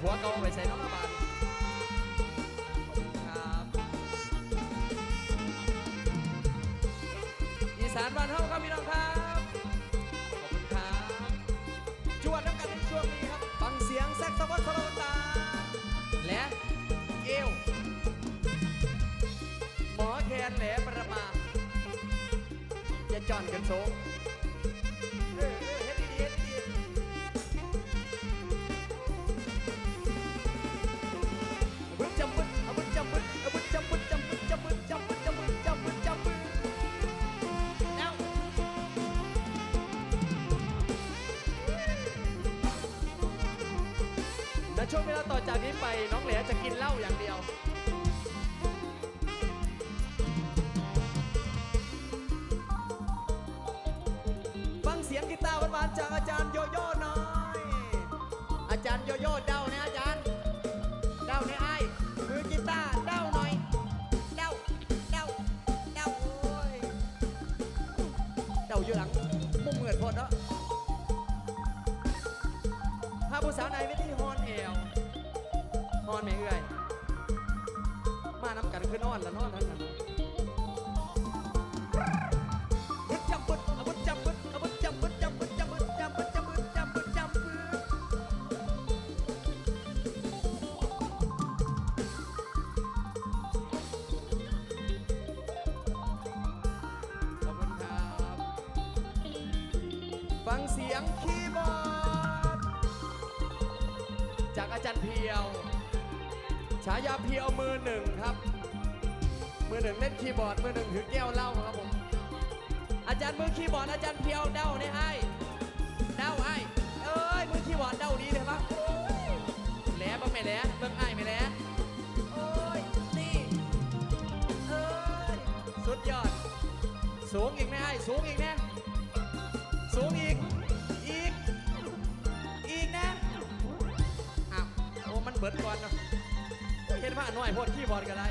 ผัวเก่าไปใส่น้องบานครับอีสานบ้านเฮาครับพี่น้องครับ ขอบคุณครับจวดน้ำกันในช่วงนี้ครับฟังเสียงแซกโซโฟนโซโลตาและเอวหมอแคนแหลประมาอย่าจอนกันโซ ช่วงเวลาต่อจากนี้ไปน้องเหลจะกินเหล้าอย่างเดียว อนไม่เอื่อย มาน้ำกันคือนอนละนอนทั้งนั้นบึดจำบึดบึดจำบึดบึดจำบึดจำบึดจำบึดจำบึดจำบึดจำบึดจำบึดขอบคุณครับ ฟังเสียงคีย์บอร์ดจากอาจารย์เพียวายาเพียวมือหนึ่งครับ มือหนึ่งเล่นคีย์บอร์ด มือหนึ่งถือแก้วเหล้าครับผม อาจารย์มือคีย์บอร์ด อาจารย์เพียวเด้าเนี่ยไอ้เด้าไอ้เอ้ยมือคีย์บอร์ดเด้าดีเลยปะแหลบ้างไม่แหลเบิ่งไอ้ไม่แหลโอ้ยนี่เอ้ยสุดยอด สูงอีกไหมไอ้สูงอีกนะสูงอีกอีกอีกนะอ้าวโอ้มันเบิดก่อนเนาะ นว่อยพดขี้บอดกันได้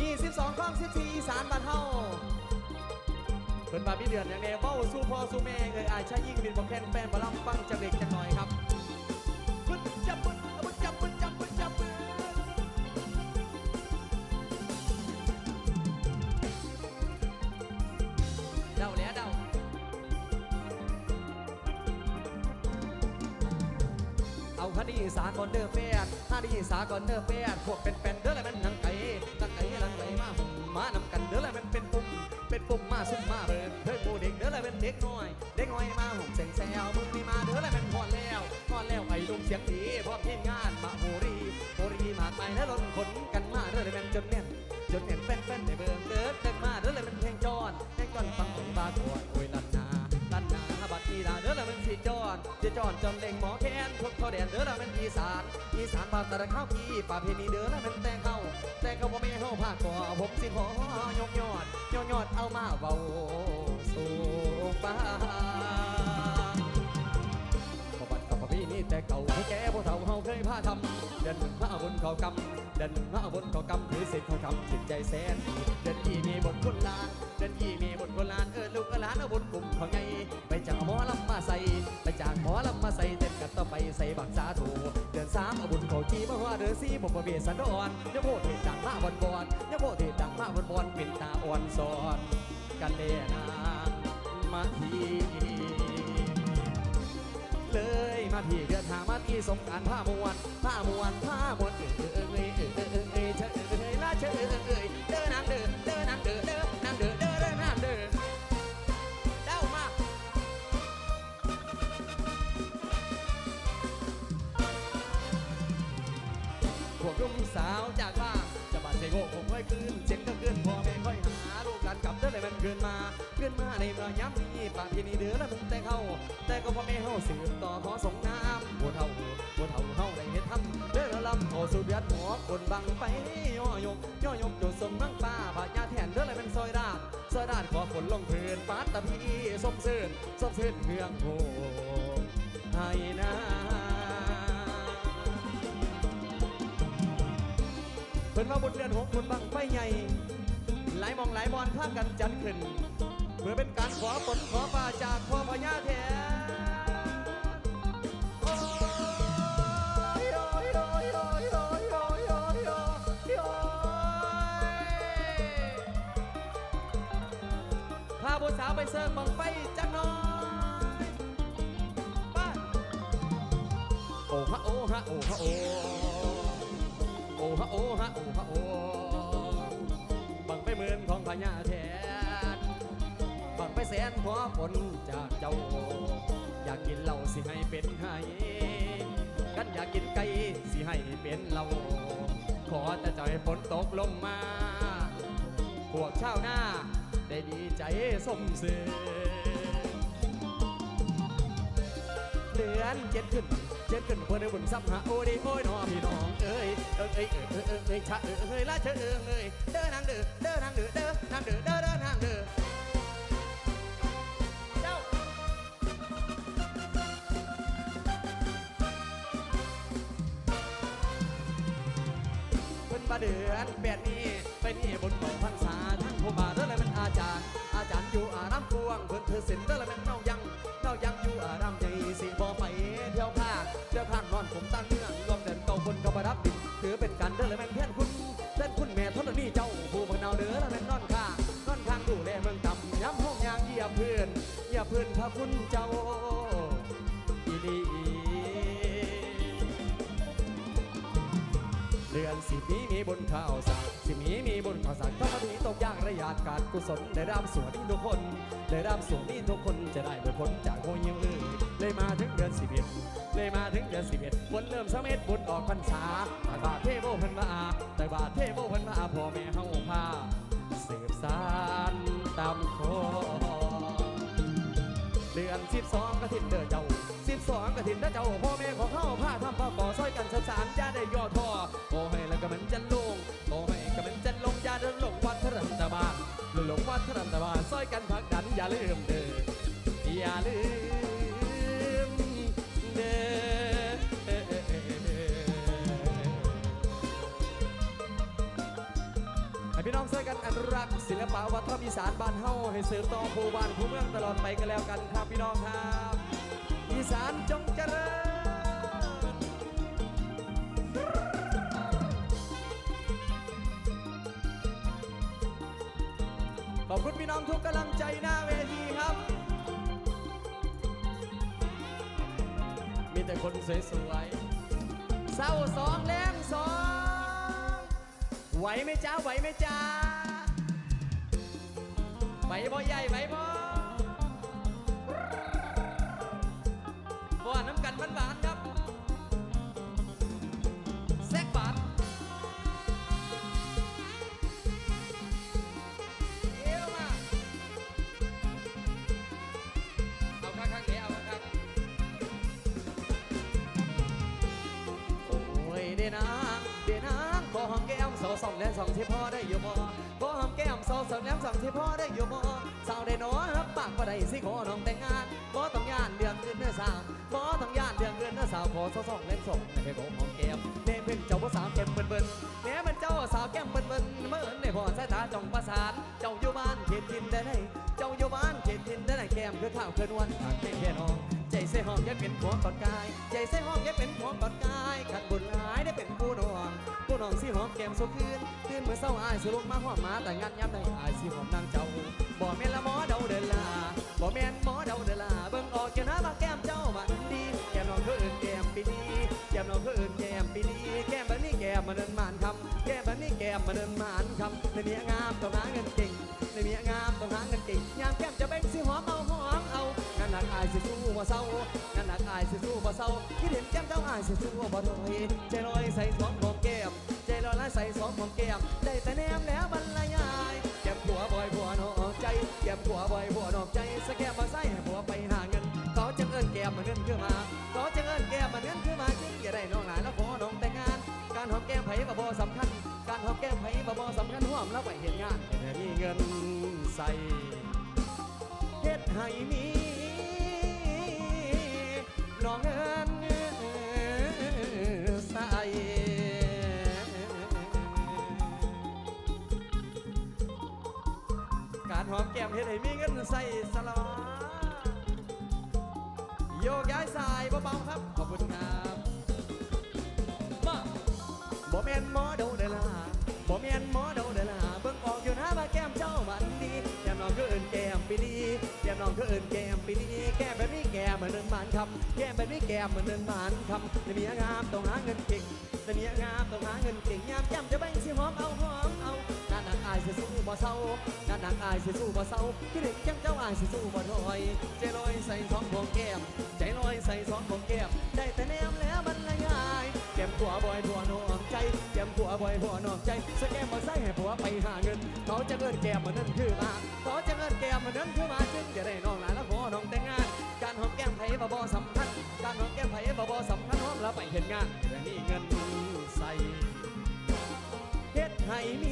นี่ 12ข้อง14อีสานบ้านเฮาเพิ่นบาพี่เดือนอย่างแนวเบ้าสู้พ่อสู้แม่เอ่ยอายชายยิ่งบินบอกแค้นแฟนบอลำฟังจะเด็กจังหน่อยครับ เอาคดีสากอนเด้อแฟนคดีสากอนเด้อแฟนพวกเป็นเป็นเด้อแล้วมันนังไก่นังไก่นังไก่มาหุ่มมานำกันเด้อแล้วมันเป็นปุ่มเป็นปุ่มมาซุ่มมาเบิดเพิ่งมูเด็กเด้อแล้วเป็นเด็กน้อย เด็กน้อยมาหุ่มเสียงแซวมึงนี่มาเด้อแล้วมันพอแล้วพอแล้วไอ้ลุงเสียงดีพอมทีมงานมาโหรีโหรีมากมายแล้วล้นขนกันมาเด้อแล้วมันจนแน่น อนจอนจนเล็งหมอแคนทุกเขาแดนเด้อละมันอีสานอีสานบางตะข้าวพี่ป่าเพนีเด้อละมันแต่งเข้าแต่งเขาบ่แม่เฮาภาคก่อผมสิขอยกยอดยกยอดเอามาเว้าสู่ฟ้า ดินมาบนเขากำเดินมาบนเขากำถือสิทธิ์เขาทำจิตใจแสนดีเดินอีมีบทคนลานเดินอีมีบทคนลานเออลูกหลานเอาบนกลุ่มเขาไงไปจากหมอลำมาใส่ไปจากหมอลำมาใส่เต้นกันต่อไปใส่บักสาถูเดินสามเอาบุญเขาจีมาว่าเดินสี่บ่ประเบียสันดอนยโพเทดังมาบอนบอนยโพเทดังมาบอนบอนเป็นตาอ่อนสอนกันเลยนามาทีเลย มาที่เดือนหามาที่สงการผ้ามวนผ้ามวนผ้ามวนเออเออเออเออเออเออเออเอเออเออละเชอเออเออเออเด้อนางเด้อเด้อนางเด้อเด้อนางเด้อเด้อเด้อนางเด้อเด้ามาพวกนุ่มสาวจากบ้านจะบาดใจโง่ผมค่อยคืนเจ็บก็เกินพอแม่ค่อยหาลูกหลานกลับเด้อเลยมันเกินมา เกินมาในเมื่อย้ำนี้ปากที่นี่เด้อแล้วมันแต่เขาแต่ก็พ่อแม่เฮาสืบต่อขอส่งน้ำบัวเท่าบัวเท่าเฮาได้เฮ็ดทำเด้อลำโอสุดเดือดหัวคนบังไปย่อยกย่อยกจดสมนังป้าบาดยาแทนเด้อเลยเป็นซอยดาดซอยดาดขอฝนลงพื้นปาดตะพีส้มเสื่นส้มเสื่นเมืองโหให้นะเพิ่นว่าบุญเดือนหกบุญบังไฟใหญ่หลายมองหลายบอนพากันจัดขึ้น เพื่อเป็นการขอฝนขอฟ้าจากพ่อพญาแทนโอ้ยโอ้ยโอ้ยโอ้ยโอ้ยโอ้ยโอ้ยโอ้ยโอ้ยพาบุสาวไปเสิร์ฟบังไฟจักหน้อยไป้าโอ้ฮะโอ้ฮะโอ้ฮะโอ้โอ้ฮะโอ้ฮะโอ้ฮะโอ้บังไปหมื่นของพญาแทนบังไป แสนหัวฝนจากเจ้า อยากกินเหล้าสิให้เป็นไห้กันอยากกินไก่สิให้เป็นเหล้าขอแต่ใจฝนตกลงมา พวกชาวนาได้ดีใจสมเสือเดือนเจ็ดขึ้นเจ็ดขึ้นเพื่อนบุญซับหาโอ้ดีโอ้ยน้อพี่น้องเอ้ยเอ้ยเอ้ยเอ้ยเอ้ยเอ้ยชะเอ้ยเอ้ยละเชะเอ้ยเอ้ยเดินางเด้อเดินางเด้อเดินางเด้อเดินเดินางเด้อ ว่าเดือนแปดนี้ไปนี่บนของพรรษาทั้งผู้บาเด้อเลยมันอาจารย์ อาจารย์อยู่อารามกวงเพิ่นถือศีลเด้อเลยมันเน่ายังเน่ายังอยู่อารามใหญ่สิบ่ไปเที่ยวภาคเที่ยวข้างนอนผมตั้งเนื่องรวมเดินเก่าคนก็มารับดินถือเป็นการเด้อเลยมันเพื่อนคุณเพื่อนคุณแม่ทนนี่เจ้าผู้บังเนาเด้อเลยมันนอนข้างนอนข้างดูแลเมืองต่ำย้ำห้องยางเหยียบเพื่อนเหยียบเพื่อนพระคุณเจ้าอีหลีเดือนสิบนี้ บนข่าวสารสิบนี้มีบนข่าวสารก็มาถึงตกยากระยาดการกุศลได้รำสวนนี่ทุกคนได้รำสวนนี่ทุกคนจะได้ไปพ้นจากโหยยังอื่นเลยมาถึงเดือนสิบเอ็ดเลยมาถึงเดือนสิบเอ็ดวันเริ่มสมเอ็ดบุญออกพรรษาแต่บาทเทโบเพันมาแต่บาทเทโบเพันมาพ่อแม่เฮาพาเสืบสานตามโคเดือนสิบสองกระถินเด้อเจ้าสิบสองกระถินเด้อเจ้าพ่อแม่ของ รัมตะบานซอยกันพักดันอย่าลืมเด้ออย่าลืมเด้อให้พี่น้องช่วยกันอนุรักษ์ศิลปะวัฒนธรรมอีสานบ้านเฮาให้สืบต่อผู้บ้านผู้เมืองตลอดไปกันแล้วกันครับพี่น้องครับอีสานจง ทุกกำลังใจหน้าเวทีครับ มีแต่คนสวยๆเศร้าสองแรงสองไหวไหมจ้าไหวไหมจ้าไหวบ่ใหญ่ไหวบ่บ่น้ำกันหวานครับ สองแลนสองที่พ่อได้อยู่บ่บ่หอมแก้มโซสองแลนสองที่พ่อได้อยู่บ่สาวได้หนอรับปากบ่ได้สิขอน้องแต่งงานบ่ต้องย่านเดือนเงินเนื้อสาวบ่ต้องย่านเดือนเงินเนื้อสาวขอโซสองแลนสองให้บ่หอมแก้มเน่เพิ่นเจ้าบ่สาวแก้มเบิ่นเบิ่นแน่มันเจ้าสาวแก้มเบิ่นเบิ่นเมื่อในพ่อสายตาจ้องประสานเจ้าอยู่บ้านเขตทินได้ไหนเจ้าอยู่บ้านเขตทินได้ไหนแก้มคือข้าวคือนวลทางแม่แค่น้องใจเสห้องอยังเป็นหัวกอดกายใจเสห้องอยังเป็นหัวกอดกายขันบุญลา นองสิหอมแก้มสุคืนคืนเมื่อเศร้าอายสิลุกมาหอมมาแต่งานย้ำใดอายสิหอมนางเจ้าบ่แม่นละหมอเดาเดินลาบ่แม่นหมอเดาเดินลาเบิ่งออกแก้วน้ามาแก้มเจ้ามันดีแก้มน้องเขาเอื่นแก้มปีดีแก้มน้องเขาเอื่นแก้มปีดีแก้มแบบนี้แก้มมาเดินมานคำแก้มแบบนี้แก้มมาเดินมานคำในเมียงามต้องหาเงินเก่งในเมียงามต้องหาเงินเก่งยามแก้มจะเบ่งสิหอมเอาหอมเอาหนั กอายสิสู้บ่เศร้านั่นนักอายสิสู้บ่เศร้าคิดเห็นแก้มเจ้าอายสิสู้บ่ถอยใจลอยใส่สองของแก้มใจลอยละใส่สองของแก้มได้แต่แนมแล้วบรรยายแก้มผัวบ่อยผัวนอกใจแก้มผัวบ่อยผัวนอกใจสแกมมาใส่ให้ผัวไปหาเงินเขาจึงเอิ้นแก้มมันเงินคือมาเขาจึงเอิ้นแก้มมันเงินคือมาจริงอย่าได้น้องหลายแล้วขอน้องแต่งงาน การหอมแก้มไผ่บ่บ่สำคัญการหอมแก้มไผ่บ่บ่สำคัญหอมแล้วไปเห็นงานแต่มีเงินใส่เฮ็ดให้มี องเงินใสการหอมแก้มเฮ็ดให้มีเงินใส่สลาโยกย้ายสายเบาๆครับ ขอบคุณครับบ่แม่นหมอดูเด้อล่ะบ่แม่นหมอดูเด้อล่ะเบิ่งออกอยู่นะว่าแก้มเจ้าวันนี้แก้มน้องก็เอื่นแก้มปีนี้แก้มน้องก็เอื่นแก้มปีนี้แก้ มือนเดินบานคำแก้มแบบนี้แก้มเหมือนเดินบานคำในเมียงามต้องหาเงินเก่งในเมียงามต้องหาเงินเก่งยามจำจะแบ่งสิหอมเอาหอมเอางานหนักอายสิสู้บ่เศร้างานหนักอายสิสู้บ่เศร้าคิดถึงจังเจ้าอายสิสู้บ่ถอยใจลอยใส่สองพวงแก้มใจลอยใส่สองพวงแก้มได้แต่แนมแล้วมันละยายแก้มผัวบ่อยผัวนอกใจแก้มผัวบ่อยผัวนอกใจสแกมมาใส่ให้ผัวไปหาเงินเขาจะเงินแก้มมันนั่นคือมาเขาจะเงินแก้มมันนั่นคือมาจึงจะได้น้องหลานและขอน้องแต่งงาน ผ่บ่บ่สำคัญการหอมแก้มไผ่บ่บ่สำคัญหอมแล้วไปเห็นงานแต่มีเงินใส่เฮ็ดให้มี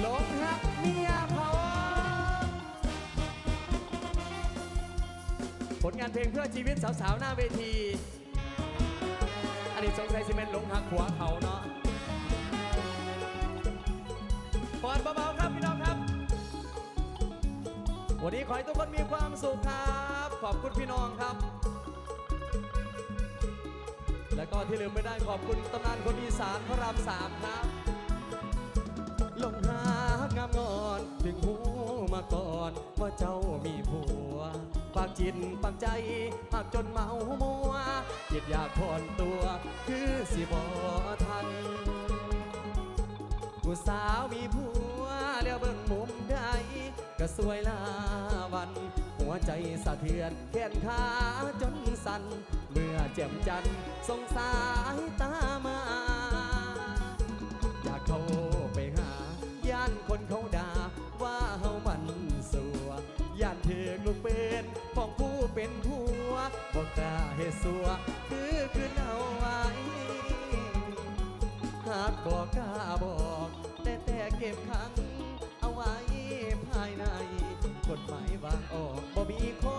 หลงรักเมียเขาผลงานเพลงเพื่อชีวิตสาวๆ หน้าเวที อันนี้สงสัยซีเมนต์ลงหักหัวเขาเนาะปอดเบาๆครับพี่น้องครับ วันนี้ขอให้ทุกคนมีความสุขครับ ขอบคุณพี่น้องครับ แล้วก็ที่ลืมไม่ได้ขอบคุณตำนานคนอีสานพระรามสามครับ ลงหางามงอนถึงหูมาก่อนว่าเจ้ามีผัว ปากจิตปากใจหากจนเมามัวจิตอยากถอนตัว คือสิบอทันผู้สาวมีผัวแล้วเบิ่งมุมใดก็สวยลาวัน หัวใจสะเทือนแขนขาจนสั่นเมื่อแจ่มจันทร์สงสายตามา สัวคือคือเอาไว้หากบอกกล้าบอก แต่แต่เก็บขัง เอาไว้ภายใน กฎหมายวางออกบ่มีข้อ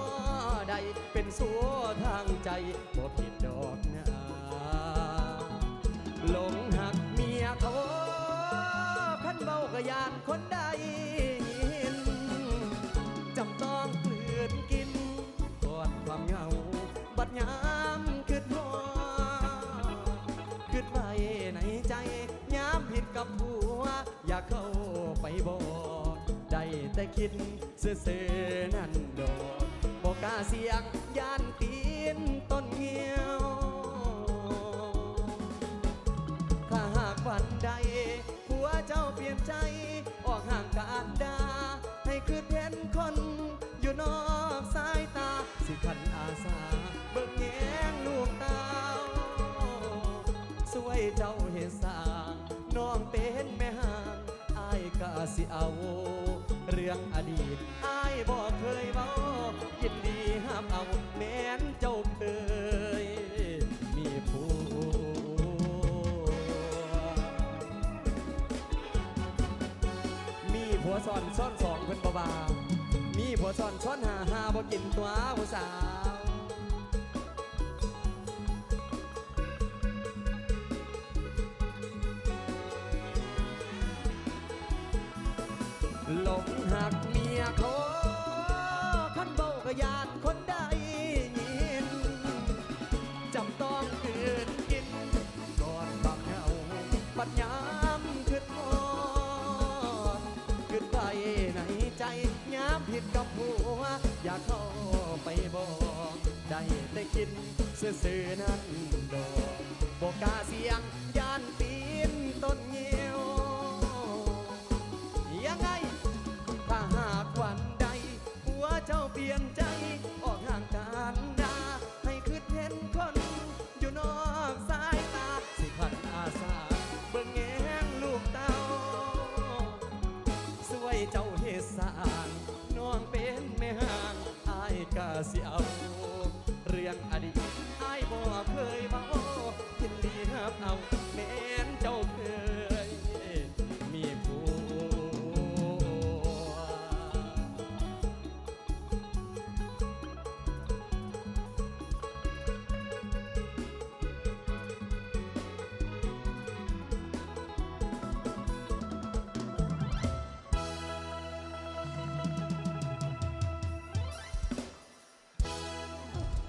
ใดเป็นสัวทางใจ ยามคืดหอคืดไว้ในใจยามผิดกับผัว อยากเข้าไปบอกได้แต่คิดเสื่อๆนั่นดอกบอกกาเสียงย่านตีนต้นเหี่ยว ถ้าหากวันใดผัวเจ้าเปลี่ยนใจ เจ้าเห็นสร้างน้องเป็นแม่ห่างอายก็สิเอาเรื่องอดีตอายบอกเคยเมายินดีห้ามเอาแม้นเจ้าเคย มีผัวมีผัวซ่อนซ่อนสองเพิ่นบ่บามีผัวซ่อนซ่อนหาหาบ่กินตัวผู้สาว ลงหักเมียขาขันเบาก็ยานคนใดยินจำต้องคืนกินก่อนบักเหงาปัญญามขึ้นหอดขึ้นไปในใจยามผิดกับผัว อยากเข้าไปบอก ได้แต่กินซื่อๆนั้นดอก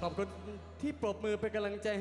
ขอบคุณที่ปรบมือเป็นกำลังใจให้